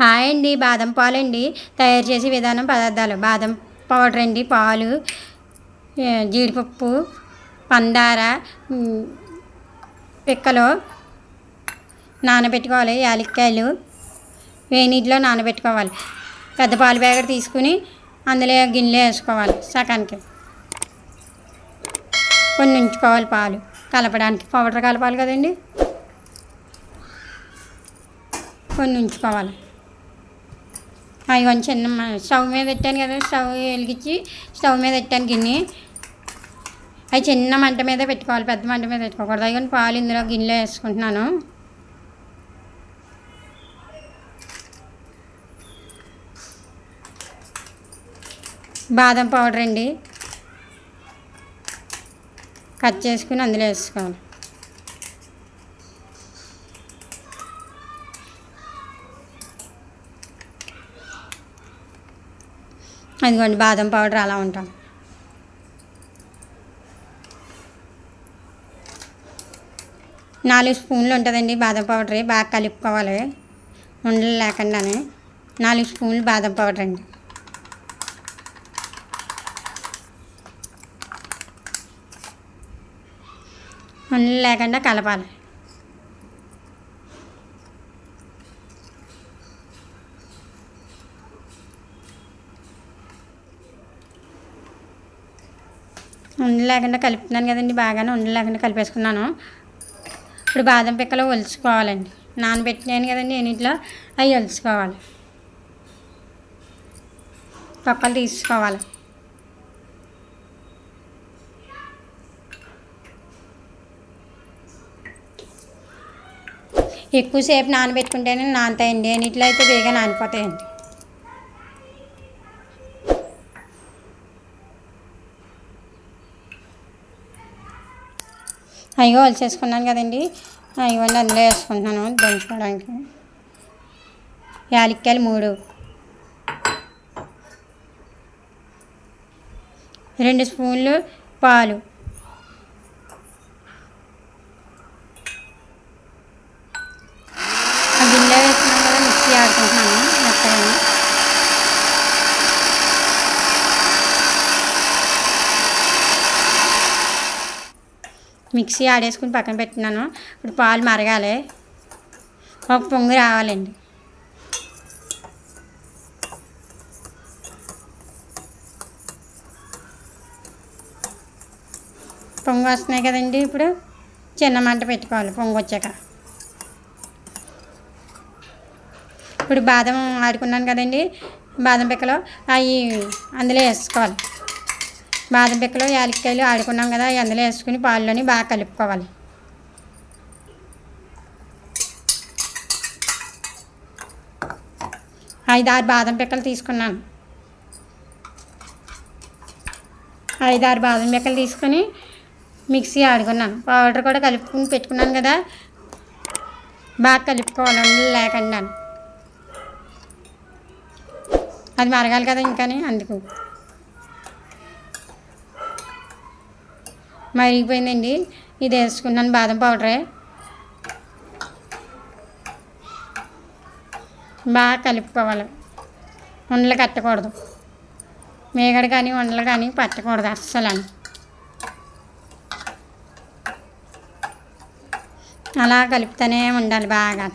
Hi అండి బాదం పాలండి. తయారు చేసే విధానం పదార్థాలు. బాదం పౌడర్ అండి పాలు జీడిపప్పు పందార పిక్కలు నానబెట్టుకోవాలి యాలక్కాయలు వేనీటిలో నానబెట్టుకోవాలి. పెద్ద పాలు ప్యాకెట్ తీసుకుని అందులో గిన్నెలో వేసుకోవాలి సకానికి కొన్ని ఉంచుకోవాలి పాలు. కలపడానికి పౌడర్ కలపాలి కదండి. కొన్ని ఉంచుకోవాలి అవి కొంచెం చిన్న స్టవ్ మీద పెట్టాను కదా స్టవ్ వెలిగించి స్టవ్ మీద పెట్టాను గిన్నె. అవి చిన్న మంట మీద పెట్టుకోవాలి పెద్ద మంట మీద పెట్టుకోకూడదు. అవి పాలు ఇందులో గిన్నెలో వేసుకుంటున్నాను. బాదం పౌడర్ అండి. కట్ చేసుకుని అందులో వేసుకోవాలి. అదిగోండి బాదం పౌడర్ అలా ఉంటాం. నాలుగు స్పూన్లు ఉంటుందండి బాదం పౌడర్ బాగా కలుపుకోవాలి. ఉండలు లేకుండానే నాలుగు స్పూన్లు బాదం పౌడర్ అండి. ఉండలు లేకుండా కలపాలి. ఉండి లేకుండా కలుపుతున్నాను కదండి బాగానే ఉండి లేకుండా కలిపేసుకున్నాను. ఇప్పుడు బాదం పిక్కలు ఒలుచుకోవాలండి. నానబెట్టినాను కదండి ఎన్నింటిలో అవి ఒలుచుకోవాలి. పక్కలు తీసుకోవాలి. ఎక్కువసేపు నానబెట్టుకుంటేనే నానతాయండి. ఎన్నిట్లో అయితే వేగా నానిపోతాయండి. అయ్యో చేసుకున్నాను కదండి. ఇవన్నీ అందులో వేసుకుంటున్నాను దంచుకోవడానికి. యాలక్కాయలు మూడు. రెండు స్పూన్లు పాలు. గిన్నె వేసుకున్నాను కదా మిక్సీ ఆడుకుంటున్నాను మెత్తగా మిక్సీ ఆడేసుకుని పక్కన పెట్టినాను. ఇప్పుడు పాలు మరగాలి. ఒక పొంగు రావాలండి. పొంగు వస్తున్నాయి కదండి ఇప్పుడు. చిన్న మంట పెట్టుకోవాలి పొంగు వచ్చాక. ఇప్పుడు బాదం ఆడుకున్నాను కదండి. బాదం పిక్కలు అవి అందులో వేసుకోవాలి. బాదం పిక్కలు యాలక్కాయలు ఆడుకున్నాం కదా అవి అందులో వేసుకుని పాల్లోని బాగా కలుపుకోవాలి. ఐదారు బాదం పిక్కలు తీసుకున్నాను. ఐదారు బాదం పిక్కలు తీసుకొని మిక్సీ ఆడుకున్నాను. పౌడర్ కూడా కలుపుకుని పెట్టుకున్నాను కదా బాగా కలుపుకోవాలి లేకుండా అది మరగాలి కదా ఇంకా అందుకు. మరిగిపోయిందండి. ఇది వేసుకున్నాను బాదం పౌడరే. బాగా కలుపుకోవాలి ఉండలు కట్టకూడదు. మేగడ కానీ ఉండలు కానీ పట్టకూడదు అస్సలు. అలా కలుపుతూనే ఉండాలి బాగా.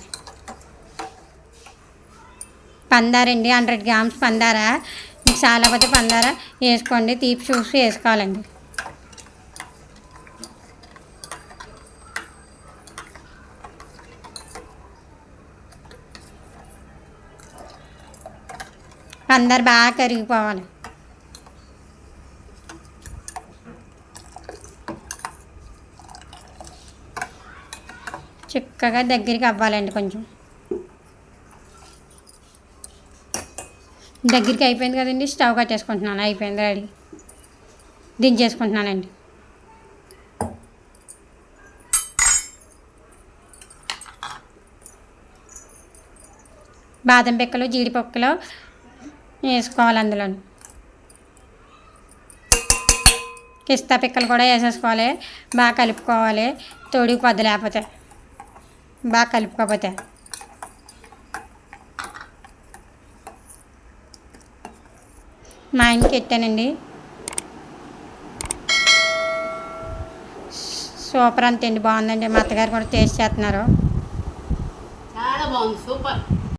పందారండి హండ్రెడ్ గ్రామ్స్ పందారా. మీకు చాలా పోతే పందార. వేసుకోండి తీపి చూసి వేసుకోవాలండి. అందరు బాగా కరిగిపోవాలి. చిక్కగా దగ్గరికి అవ్వాలండి కొంచెం. దగ్గరికి అయిపోయింది కదండి స్టవ్ కట్టేసుకుంటున్నాను. అయిపోయింది రెడీ. దించేసుకుంటున్నానండి. బాదం పిక్కలు జీడిపప్పులు వేసుకోవాలి అందులో. కిస్తా పిక్కలు కూడా వేసేసుకోవాలి. బాగా కలుపుకోవాలి. తొడి పొద్దు లేకపోతే బాగా కలుపుకోకపోతే. మా ఇంటికి ఎట్టానండి? సూపర్ అంతండి బాగుందండి. మా అత్తగారు కూడా టేస్ట్ చేస్తున్నారు. చాలా బాగుంది. సూపర్.